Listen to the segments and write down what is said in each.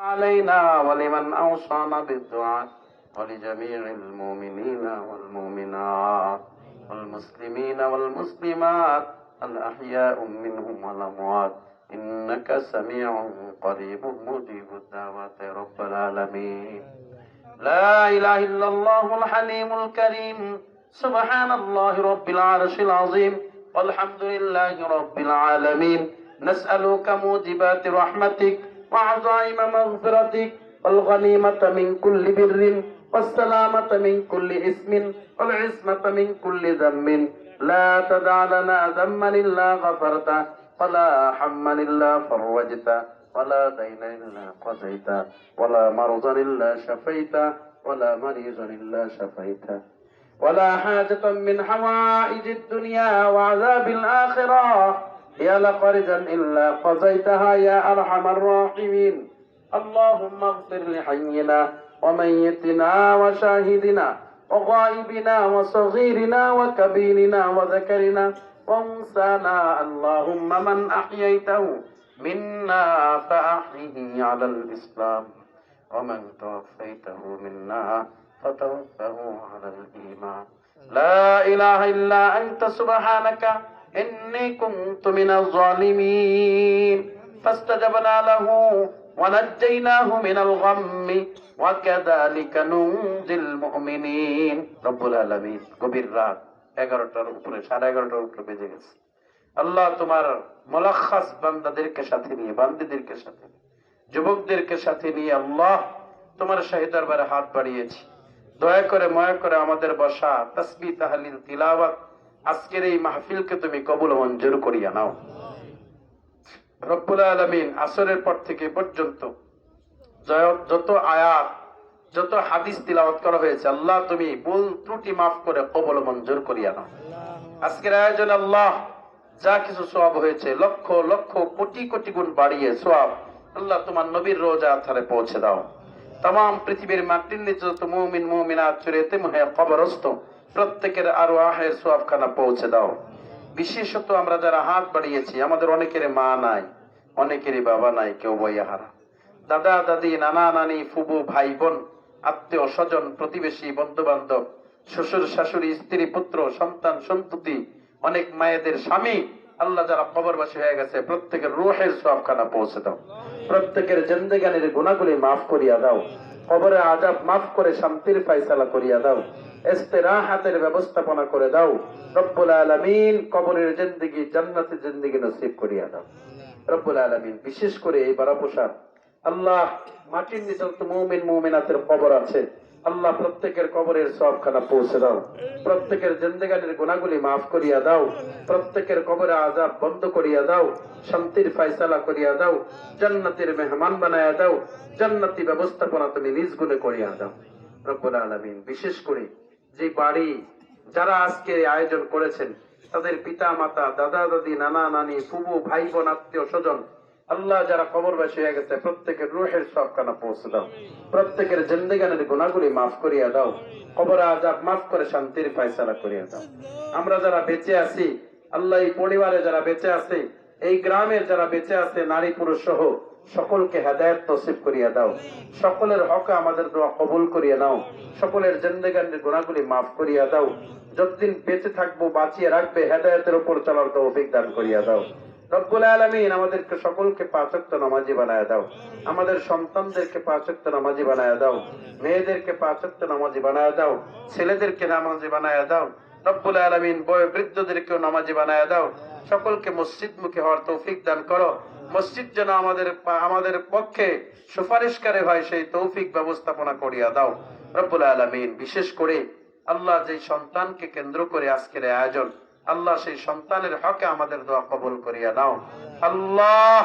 علينا ولمن أوصانا بالدعاء ولجميع المؤمنين والمؤمنات والمسلمين والمسلمات الأحياء منهم والأموات. إنك سميع قريب مجيب الدعوات رب العالمين. لا إله إلا الله الحليم الكريم. سبحان الله رب العرش العظيم. والحمد لله رب العالمين. نسألك موجبات رحمتك. وعزائم مغفرتك والغنيمة من كل بر والسلامة من كل اسم والعصمة من كل ذنب لا تدع لنا ذنبا إلا غفرته ولا حما إلا فرجته ولا دين إلا قضيته ولا مرضا إلا شفيته ولا مريضا إلا شفيته. ولا حاجة من حوائج الدنيا وعذاب الآخرة. يا لقردا إلا قضيتها يا أرحم الراحمين. اللهم اغفر لحينا وميتنا وشاهدنا وغائبنا وصغيرنا وكبيرنا وذكرنا وانسانا. اللهم من أحييته منا فأحيه على الإسلام. ومن توفيته منا فتوفه على الإيمان. لا إله إلا أنت سبحانك إني كنت من الظالمين فاستجبنا له ونجيناه من الغم وكذلك ننجي المؤمنين رب العالمين গভীর রাত এগারোটার উপরে সাড়ে এগারোটার উপরে বেজে গেছে আল্লাহ তোমার মোলাখাস বান্দাদেরকে সাথে নিয়ে বান্দিদেরকে সাথে নিয়ে, যুবকদেরকে সাথে নিয়ে আল্লাহ তোমার শাহী দরবারে হাত বাড়িয়েছি দয়া করে ময়া করে আমাদের বসা তসবি তাহলিল তিলাওয়াত আজকের এই মাহফিলকে তুমি কবুল মঞ্জুর করিয়া নাও। রব্বুল আলমিন আসরের পর থেকে পর্যন্ত যত আয়াত, যত হাদিস তিলাওয়াত করা হয়েছে, আল্লাহ তুমি ভুল ত্রুটি মাফ করে কবল মঞ্জুর করিয়া নাও। আজকের আয়োজন আল্লাহ যা কিছু সোয়াব হয়েছে, লক্ষ লক্ষ কোটি কোটি গুণ বাড়িয়ে সোয়াব আল্লাহ তোমার নবীর রোজা আথারে পৌঁছে দাও। তাম পৃথিবীর মাটির নিচে মুমিন, মুমিনাত চুরেতে মহে কবরস্থ। প্রত্যেকের আরও আহের সোয়াবখানা পৌঁছে দাও। বিশেষত আমরা যারা হাত বাড়িয়েছি, আমাদের অনেকের মা নাই, অনেকেরই বাবা নাই, কেউ বইয়া হারা দাদা, দাদি, নানা, নানি, ফুবু ভাই বোন আত্মীয়, স্বজন, প্রতিবেশী বন্ধু বান্ধব শ্বশুর, শাশুড়ি, স্ত্রী, পুত্র, সন্তান সন্ততি অনেক মায়েদের স্বামী, আল্লাহ যারা কবরবাসী হয়ে গেছে, প্রত্যেকের রুহের সবখানা পৌঁছে দাও। প্রত্যেকের জেন্দেগানির গুণাগুলি মাফ করিয়া দাও। কবরে আজাব মাফ করে শান্তির ফাইসালা করিয়া দাও। ব্যবস্থাপনা করে দাও। রব্বুল কবরের জান্নাতের নসিব করিয়া দাও। রব্বুল বিশেষ করে এই আল্লাহ মাটির নিচে কবর আছে। আল্লাহ প্রত্যেকের কবরের পৌঁছে দাও। প্রত্যেকের গুণাগুলি মাফ করিয়া দাও। প্রত্যেকের কবরে আজাব বন্ধ করিয়া দাও। শান্তির ফায়সালা করিয়া দাও। জান্নাতের মেহমান বানায়া দাও। জান্নাতি ব্যবস্থাপনা তুমি নিজ গুণে করিয়া দাও। রব্বুল আলামিন বিশেষ করে যে বাড়ি যারা আজকে আয়োজন করেছেন, তাদের পিতা মাতা দাদা দাদি নানা নানি ফুবু ভাই বোন আত্মীয় স্বজন, আল্লাহ যারা কবরবাসী হয়ে গেছে, প্রত্যেকের রুহের সবখানা পৌঁছে দাও। প্রত্যেকের জিন্দেগানের গুণাগুলি মাফ করিয়া দাও। কবর আজাব মাফ করে শান্তির ফায়সালা করিয়া দাও। আমরা যারা বেঁচে আছি, আল্লাহ এই পরিবারে যারা বেঁচে আছে, এই গ্রামে যারা বেঁচে আছে নারী পুরুষ সহ সকলকে হেদায়ত নসিব করিয়া দাও। সকলের হকে আমাদের দোয়া কবুল করিয়া নাও। সকলের জিন্দেগানের গুণাগুলি মাফ করিয়া দাও। যতদিন বেঁচে থাকব, বাঁচিয়ে রাখবে, হেদায়তের উপর চলার তৌফিক দান করিয়া দাও। রব্বুল আলামিন আমাদেরকে সকলকে পাঁচক্ত নামাজি বানায় দাও। আমাদের সন্তানদেরকে পাঁচক্ত নামাজি বানায় দাও। মেয়েদেরকে পাঁচক্ত নামাজি বানায় দাও। ছেলেদেরকে নামাজি বানায় দাও। রব্বুল আলামিন বয় বৃদ্ধদেরকেও নামাজি বানায় দাও। সকলকে মসজিদ মুখী হওয়ার তৌফিক দান করো। মসজিদ যেন আমাদের আমাদের পক্ষে সুপারিশকারী হয় সেই তৌফিক ব্যবস্থাপনা করিয়া দাও। রব্বুল আলমিন বিশেষ করে আল্লাহ যে সন্তানকে কেন্দ্র করে আজকের আয়োজন আল্লাহ সেই সন্তানের হকে আমাদের দোয়া কবল করিয়া দাও। আল্লাহ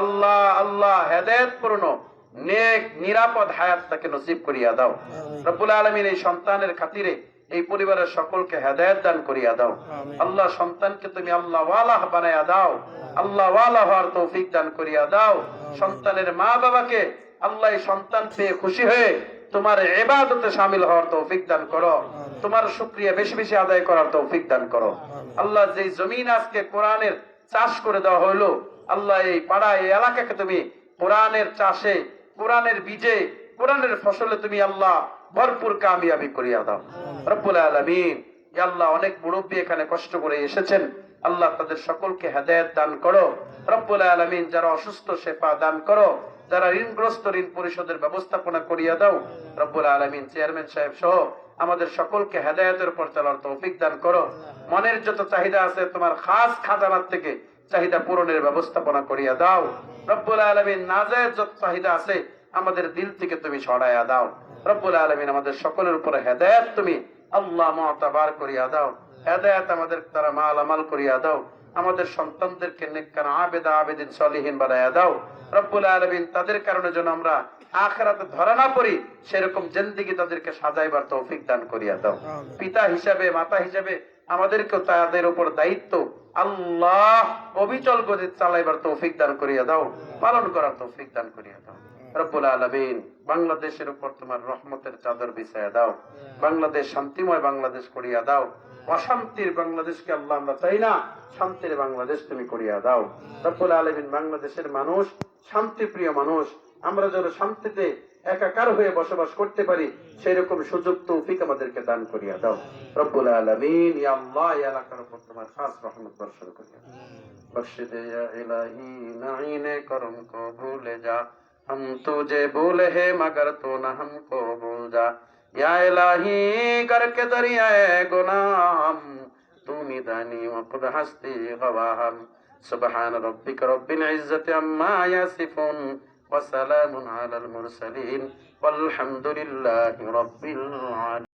আল্লাহ আল্লাহ হেদায়ত পূর্ণ নেক নিরাপদ হায়াত তাকে নসিব করিয়া দাও। রব্বুল আলমিন এই সন্তানের খাতিরে এই পরিবারের সকলকে হেদায়ত দান করিয়া দাও। আল্লাহ সন্তানকে তুমি আল্লাহ ওয়ালাহ বানাইয়া দাও। আল্লাহ হওয়ার তৌফিক দান করিয়া দাও। সন্তানের মা বাবাকে আল্লাহ সন্তান পেয়ে খুশি হয়ে তোমার এবাদতে সামিল হওয়ার তৌফিক দান করো। তোমার শুক্রিয়া বেশি বেশি আদায় করার তৌফিক দান করো। আল্লাহ যে জমিন আজকে কোরআনের চাষ করে দেওয়া হইল আল্লাহ এই পাড়া এই এলাকাকে তুমি কোরআনের চাষে কোরআনের বীজে কোরআনের ফসলে তুমি আল্লাহ ভরপুর কামিয়াবি করিয়া দাও। রব্বুল আলামিন আল্লাহ, অনেক মুরব্বী এখানে কষ্ট করে এসেছেন। আল্লাহ তাদের সকলকে হেদায়েত দান করো। রব্বুল আলামিন, যারা অসুস্থ শেফা দান করো। যারা ঋণগ্রস্ত ঋণ পরিশোধের ব্যবস্থাপনা করিয়া দাও, রব্বুল আলামিন, চেয়ারম্যান সাহেব সহ আমাদের সকলকে হেদায়েতের উপর চলার তৌফিক দান করো। মনের যত চাহিদা আছে, তোমার খাস খাজানার থেকে চাহিদা পূরণের ব্যবস্থাপনা করিয়া দাও। রব্বুল আলামিন নাজায়েজ যত চাহিদা আছে, আমাদের দিল থেকে তুমি ছড়াইয়া দাও। রব্বুল আলামিন আমাদের সকলের উপরে হেদায়েত তুমি আল্লাহ মুতাবার করিয়া দাও। হেদায়েত আমাদের দ্বারা মাল আমাল করিয়া দাও। আমাদের সন্তানদেরকে নেককার আবেদা আবেদিন সলিহীন বানাইয়া দাও। রব্বুল আলামিন তাদের কারণে যেন আমরা আখরাতে ধরা না পড়ি সেরকম জিন্দিগি তাদেরকে সাজাইবার তৌফিক দান করিয়া দাও। পিতা হিসাবে মাতা হিসাবে আমাদেরকেও তাদের উপর দায়িত্ব আল্লাহ অবিচল গতি চালাইবার তৌফিক দান করিয়া দাও। পালন করার তৌফিক দান করিয়া দাও। বাংলাদেশের উপর তোমার রহমতের চাদর বিছায়া দাও। বাংলাদেশ শান্তিময় বাংলাদেশ করিয়া দাও। অশান্তির বাংলাদেশকে আল্লাহ আমরা চাই না শান্তির বাংলাদেশ তুমি করিয়া দাও। রব্বুল আলমিন বাংলাদেশের মানুষ শান্তিপ্রিয় মানুষ আমরা যেন শান্তিতে একাকার হয়ে বসবাস করতে পারি সেই রকম সুযোগ তৌফিক আমাদেরকে দান করিয়া দাও। রব্বুল আলমিন ইয়া আল্লাহ ইয়া এলাকার উপর তোমার খাস রহমত বর্ষণ করিয়া বখশে দে ইলাহি নাইনে করম কবুলে যা। ہم تجھے بول ہے مگر تو نہ ہم کو بھول جا یا الہی کر کے دریائے گناہ ہم تو نیدانی وقد ہستی غوا ہم سبحان ربک رب العزت عما یصفون وسلام على المرسلين والحمد لله رب العالمين